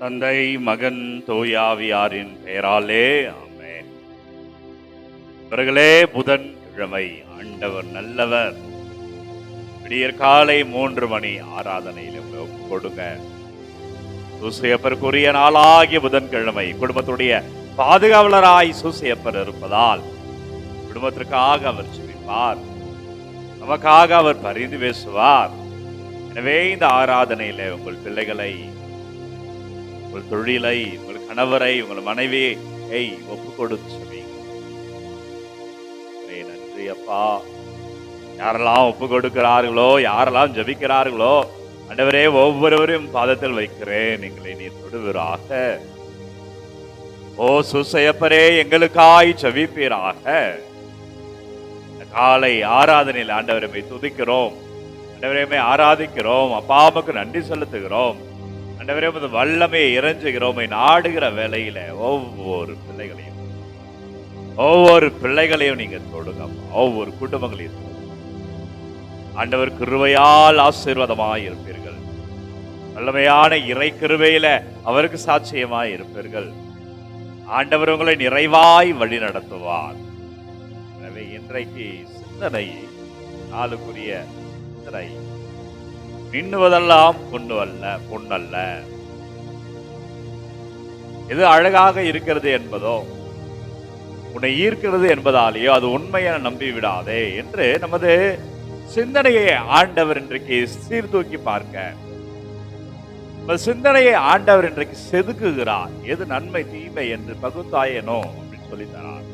தந்தை மகன் தோயாவியாரின் பெயராலே ஆமென். இவர்களே புதன் கிழமை ஆண்டவர் நல்லவர். விடியற் காலை மூன்று மணி ஆராதனையில் கொடுங்க. சூசையப்பருக்குரிய நாளாகிய புதன்கிழமை குடும்பத்துடைய பாதுகாவலராய் சூசையப்பர் இருப்பதால் குடும்பத்திற்காக அவர் செவிப்பார் நமக்காக அவர் பரிந்து பேசுவார். எனவே இந்த ஆராதனையில உங்கள் பிள்ளைகளை உங்கள் தொழிலை உங்கள் கணவரை உங்கள் மனைவியை ஒப்பு கொடுத்து நன்றி அப்பா. யாரெல்லாம் ஒப்பு கொடுக்கிறார்களோ யாரெல்லாம் ஜபிக்கிறார்களோ அண்டவரே ஒவ்வொருவரையும் பாதத்தில் வைக்கிறேன். எங்களை நீ தொடுவீராக. ஓ சுசையப்பரே எங்களுக்காய் ஜெபிப்பீராக. காலை ஆராதனையில் ஆண்டவரை துதிக்கிறோம். ஆண்டவரையுமே ஆராதிக்கிறோம். அப்பாவுக்கு நன்றி செலுத்துகிறோம். அண்டவரே உமது வல்லமையை இறைஞ்சுகிறோமை. நாடுகிற வேலையில ஒவ்வொரு பிள்ளைகளையும் ஒவ்வொரு பிள்ளைகளையும் நீங்க தொடுங்க ஒவ்வொரு குடும்பங்களையும் ஆண்டவர் கிருவையால் ஆசீர்வாதமாய் இருப்பீர்கள். வல்லமையான இறை கிருவையில அவருக்கு சாட்சியமாய் இருப்பீர்கள். ஆண்டவர் உங்களை நிறைவாய் வழி நடத்துவார். எனவே இன்றைக்கு சிந்தனை நாளுக்குரிய சிந்தனை. மின்னுவதெல்லாம் பொண்ணு அல்ல பொண்ணல்ல எது அழகாக இருக்கிறது என்பதோ உன்னை ஈர்க்கிறது என்பதாலேயோ அது உண்மையான நம்பி விடாதே என்று நமது சிந்தனையை ஆண்டவர் இன்றைக்கு சீர்தூக்கி பார்க்க. சிந்தனையை ஆண்டவர் இன்றைக்கு செதுக்குகிறார். எது நன்மை தீமை என்று பகுத்தாயனோ அப்படின்னு சொல்லி தரார்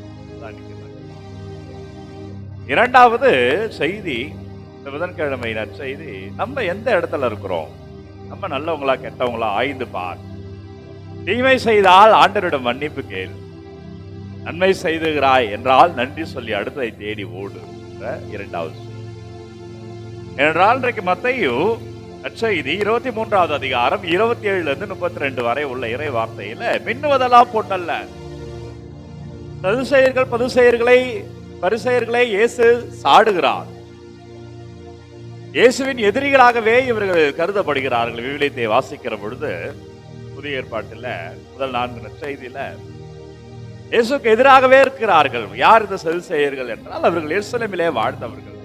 இரண்டாவது செய்தி இந்த புதன்கிழமை நற்செய்தி நம்ம எந்த இடத்துல இருக்கிறோம்? நம்ம நல்லவங்களா கெட்டவங்களா ஆய்ந்து பார். தீமை செய்தால் ஆண்டரிடம் மன்னிப்பு கேள். நன்மை செய்துகிறாய் என்றால் நன்றி சொல்லி அடுத்ததை தேடி ஓடு என்ற இரண்டாவது செய்தி. ஏனென்றால் இன்றைக்கு மத்தையு நற்செய்தி இருபத்தி மூன்றாவது அதிகாரம் இருபத்தி ஏழுல இருந்து முப்பத்தி ரெண்டு வரை உள்ள இறை வார்த்தையில மின்னுவதெல்லாம் பொண்ணல்ல சதுசெயர்கள் பதுசெயர்களை பரிசெயர்களை இயேசு சாடுகிறார். இயேசுவின் எதிரிகளாகவே இவர்கள் கருதப்படுகிறார்கள். விவிலியத்தை வாசிக்கிற பொழுது புதிய ஏற்பாட்டில் முதல் நான்கு நற்செய்தியில இயேசுக்கு எதிராகவே இருக்கிறார்கள். யார் இந்த செய்யர்கள் என்றால் அவர்கள் எருசலமிலே வாழ்ந்தவர்கள்.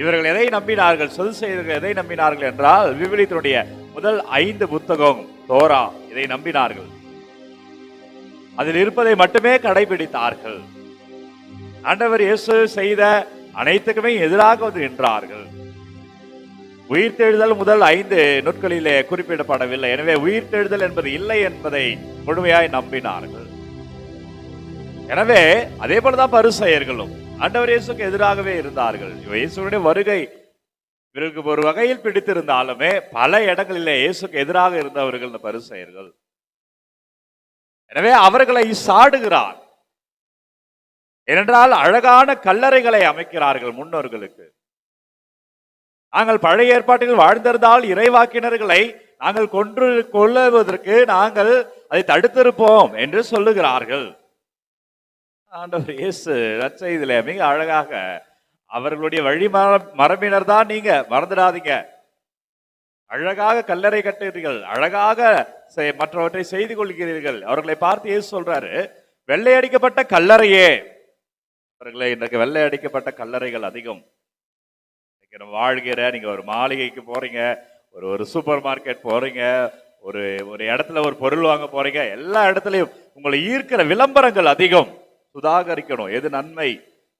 இவர்கள் எதை நம்பினார்கள்? சதுசெயர்கள் எதை நம்பினார்கள் என்றால் விவிலியத்தினுடைய முதல் ஐந்து புத்தகம் தோரா இதை நம்பினார்கள். அதில் இருப்பதை மட்டுமே கடைபிடித்தார்கள். ஆண்டவர் இயேசு செய்த அனைத்துக்குமே எதிராக வந்து நின்றார்கள். உயிர்த்தெழுதல் முதல் ஐந்து நூட்களிலே குறிப்பிடப்படவில்லை. எனவே உயிர்த்தெழுதல் என்பது இல்லை என்பதை முழுமையாய் நம்பினார்கள். எனவே அதே போலதான் பரிசெயர்களும் ஆண்டவர் இயேசுக்கு எதிராகவே இருந்தார்கள். இயேசுடைய வருகை இவருக்கு ஒரு வகையில் பிடித்திருந்தாலுமே பல இடங்களிலே இயேசுக்கு எதிராக இருந்தவர்கள் இந்த பரிசெயர்கள். எனவே அவர்களை சாடுகிறார். ஏனென்றால் அழகான கல்லறைகளை அமைக்கிறார்கள் முன்னோர்களுக்கு. நாங்கள் பழைய ஏற்பாட்டில் வாழ்ந்திருந்தால் இறைவாக்கினர்களை நாங்கள் கொன்று கொள்ளுவதற்கு நாங்கள் அதை தடுத்திருப்போம் என்று சொல்லுகிறார்கள். ஆண்டவர் இயேசு நற்செய்தியில மிக அழகாக அவர்களுடைய வழி மர- மரபினர் தான் நீங்க மறந்துடாதீங்க. அழகாக கல்லறை கட்டுகிறீர்கள் அழகாக மற்றவற்றை செய்து கொள்கிறீர்கள். அவர்களை பார்த்து இயேசு சொல்றாரு வெள்ளையடிக்கப்பட்ட கல்லறையே அவர்களே இன்றைக்கு வெள்ளை அடிக்கப்பட்ட கல்லறைகள் அதிகம். இன்னைக்கு நம்ம வாழ்கிற நீங்கள் ஒரு மாளிகைக்கு போகிறீங்க ஒரு ஒரு சூப்பர் மார்க்கெட் போகிறீங்க ஒரு ஒரு இடத்துல ஒரு பொருள் வாங்க போகிறீங்க எல்லா இடத்துலையும் உங்களை ஈர்க்கிற விளம்பரங்கள் அதிகம். சுதாகரிக்கணும். எது நன்மை?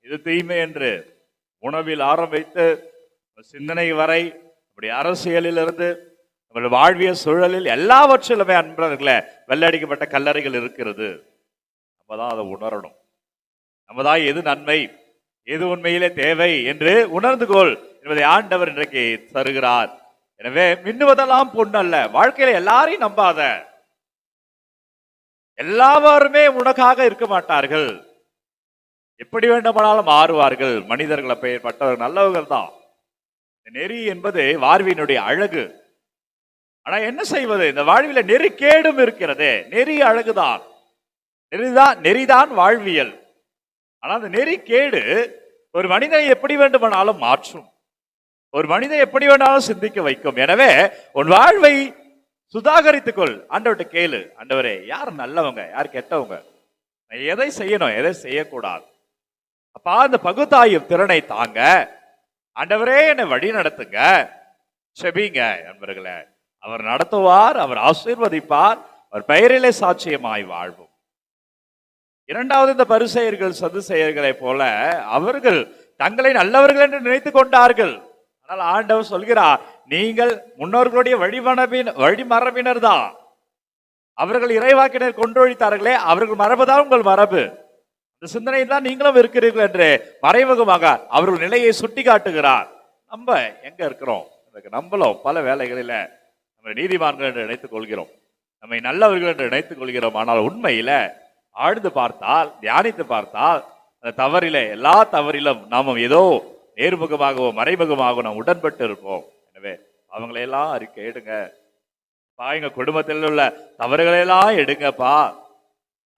எது தீமை என்று உணவில் ஆரம்பித்து சிந்தனை வரை அப்படி அரசியலில் இருந்து வாழ்விய சூழலில் எல்லாவற்றிலுமே அன்பர்களே வெள்ளடிக்கப்பட்ட கல்லறைகள் இருக்கிறது. நம்ம தான் அதை உணரணும். நம்ம எது நன்மை எது உண்மையிலே தேவை என்று உணர்ந்து கொள் என்பதை ஆண்டவர் இன்றைக்கு தருகிறார். எனவே மின்னுவதெல்லாம் பொண்ணு அல்ல வாழ்க்கையில எல்லாரையும் நம்பாத. எல்லாருமே உனக்காக இருக்க மாட்டார்கள். எப்படி வேண்டுமானாலும் மாறுவார்கள். மனிதர்கள் அப்பேற்பட்டவர்கள் நல்லவர்கள் தான். நெறி என்பது வாழ்வினுடைய அழகு. ஆனா என்ன செய்வது? இந்த வாழ்வில நெறிக்கேடும் இருக்கிறது. நெறி அழகுதான். நெறிதான் நெறிதான் வாழ்வியல். ஆனால் அந்த நெறிக்கேடு ஒரு மனிதனை எப்படி வேண்டுமானாலும் மாற்றும். ஒரு மனிதன் எப்படி வேணாலும் சிந்திக்க வைக்கும். எனவே உன் வாழ்வை சுதாகரித்துக் கொள் ஆண்டவர்கிட்ட கேளு. ஆண்டவரே யார் நல்லவங்க? யார் கெட்டவங்க? எதை செய்யணும்? எதை செய்யக்கூடாது? அப்பா அந்த பகுத்தாயும் திறனை தாங்க. ஆண்டவரே என்னை வழி நடத்துங்க. செபிங்க நண்பர்களே அவர் நடத்துவார் அவர் ஆசீர்வதிப்பார். அவர் பெயரிலே சாட்சியமாய் வாழ்வோம். இரண்டாவது இந்த பரிசெயர்கள் சதுசெயர்களை போல அவர்கள் தங்களை நல்லவர்கள் என்று நினைத்து கொண்டார்கள். ஆனால் ஆண்டவர் சொல்கிறார் நீங்கள் முன்னோர்களுடைய வழிமரபின் வழிமரபினர் தான். அவர்கள் இறைவாக்கினர் கொன்றொழித்தார்களே அவர்கள் மரபுதான் உங்கள் மரபு. அந்த சிந்தனை தான் நீங்களும் இருக்கிறீர்கள் என்று மறைமுகமாக அவர்கள் நிலையை சுட்டி காட்டுகிறார் நம்ம எங்க இருக்கிறோம்? எனக்கு நம்மளும் பல வேலைகளில் நம்ம நீதிமான்கள் என்று நினைத்துக் கொள்கிறோம். நம்மை நல்லவர்கள் என்று நினைத்துக் கொள்கிறோம். ஆனால் உண்மையில ஆழ்ந்து பார்த்தால் தியானித்து பார்த்தால் அந்த தவறில எல்லா தவறிலும் நாம் ஏதோ நேர்முகமாகவோ மறைமுகமாகவோ நாம் உடன்பட்டு இருப்போம். எனவே அவங்களையெல்லாம் அறிக்கை எடுங்க. பா எங்க குடும்பத்தில் உள்ள தவறுகளையெல்லாம் எடுங்கப்பா.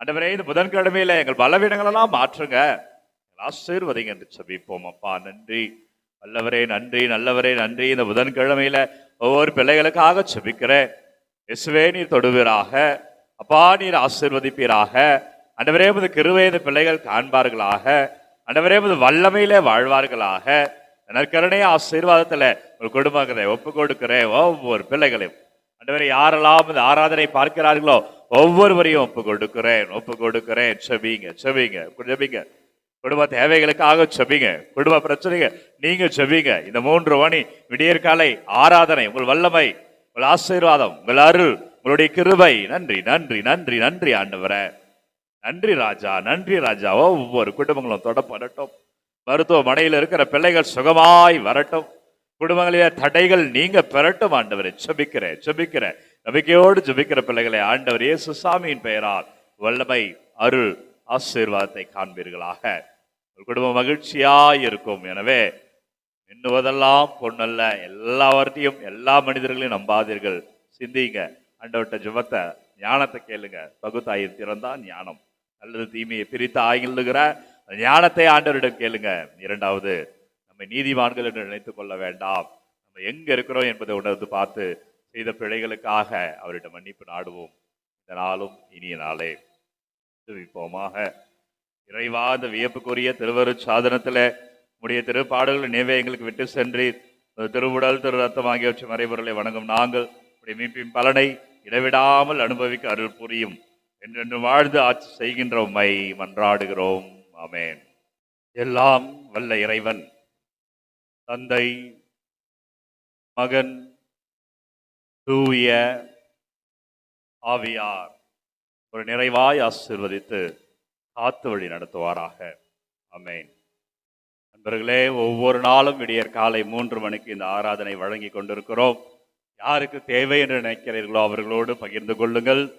அண்டவரே இந்த புதன்கிழமையில எங்கள் பலவீனங்களெல்லாம் மாற்றுங்க. ஆசீர்வதிங்க என்று சபிப்போம் அப்பா நன்றி. வல்லவரே நன்றி. நல்லவரே நன்றி. இந்த புதன்கிழமையில ஒவ்வொரு பிள்ளைகளுக்காக செபிக்கிறேன் இயேசுவே நீர் தொடுவீராக. அப்பா நீர் ஆசீர்வதிப்பீராக. அண்டவரே முது கிருவை பிள்ளைகள் காண்பார்களாக. அண்டவரே முது வல்லமையிலே வாழ்வார்களாக. நற்கருணைய ஆசீர்வாதத்துல ஒரு குடும்பங்களை ஒப்பு கொடுக்கிறேன் ஒவ்வொரு பிள்ளைகளையும். அண்டவரை யாரெல்லாம் இந்த ஆராதனை பார்க்கிறார்களோ ஒவ்வொருவரையும் ஒப்பு கொடுக்கிறேன் ஒப்பு கொடுக்கிறேன் செபிங்க செபிங்க செபிங்க குடும்ப தேவைகளுக்காக செபிங்க குடும்ப பிரச்சனைங்க நீங்க செபிங்க இந்த மூன்று மணி விடியற்காலை ஆராதனை உங்கள் வல்லமை உங்கள் ஆசீர்வாதம் உங்கள் அருள். உங்களுடைய கிருபை. நன்றி நன்றி நன்றி நன்றி ஆண்டவரே. நன்றி ராஜா நன்றி ராஜா. ஒவ்வொரு குடும்பங்களும் தொடப்படட்டும். மருத்துவமனையில் இருக்கிற பிள்ளைகள் சுகமாய் வரட்டும். குடும்பங்களிலே தடைகள் நீங்க பெறட்டும் ஆண்டவரை. செபிக்கிறேன் செபிக்கிறேன் நம்பிக்கையோடு ஜெபிக்கிற பிள்ளைகளை ஆண்டவர் இயேசு சாமியின் பெயரால் வல்லமை அருள் ஆசீர்வாதத்தை காண்பீர்களாக. ஒரு குடும்பம் மகிழ்ச்சியாய் இருக்கும். எனவே எண்ணுவதெல்லாம் பொண்ணல்ல எல்லாவற்றையும் எல்லா மனிதர்களையும் நம்பாதீர்கள். சிந்திங்க. ஆண்டவர்கிட்ட ஜபத்தை ஞானத்தை கேளுங்க. பகுத்தாய் திறந்தான் ஞானம். அல்லது தீமையை பிரித்து ஆகிலுகிற ஞானத்தை ஆண்டவரிடம் கேளுங்க. இரண்டாவது நம்மை நீதிமான்கள் என்று நினைத்துக் கொள்ள வேண்டாம். நம்ம எங்க இருக்கிறோம் என்பதை உணர்ந்து பார்த்து செய்த பிழைகளுக்காக அவரிடம் மன்னிப்பு நாடுவோம். இந்த நாளும் இனிய நாளே. துதிப்போமாக இறைவா இந்த வியப்புக்குரிய திருவரு சாதனத்தில் உடைய திருப்பாடல்கள் நினைவை எங்களுக்கு விட்டு சென்று திருவுடல் திரு ரத்தம் ஆகியவற்றை மறைபொருளை வணங்கும் நாங்கள் உடைய மீட்பின் பலனை இடைவிடாமல் அனுபவிக்க அருள் புரியும். என்றென்று வாழ்ந்து ஆட்சி செய்கின்ற உம்மை மன்றாடுகிறோம். அமேன் எல்லாம் வல்ல இறைவன். தந்தை மகன் தூய ஆவியார். ஒரு நிறைவாய் ஆசீர்வதித்து காத்து வழி நடத்துவாராக. அமேன் நண்பர்களே ஒவ்வொரு நாளும் விடியற் காலை மூன்று மணிக்கு இந்த ஆராதனை வழங்கி கொண்டிருக்கிறோம். யாருக்கு தேவை என்று நினைக்கிறீர்களோ அவர்களோடு பகிர்ந்து கொள்ளுங்கள்.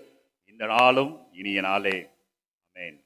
இந்த நாளும் இனிய நாளே. அமேன்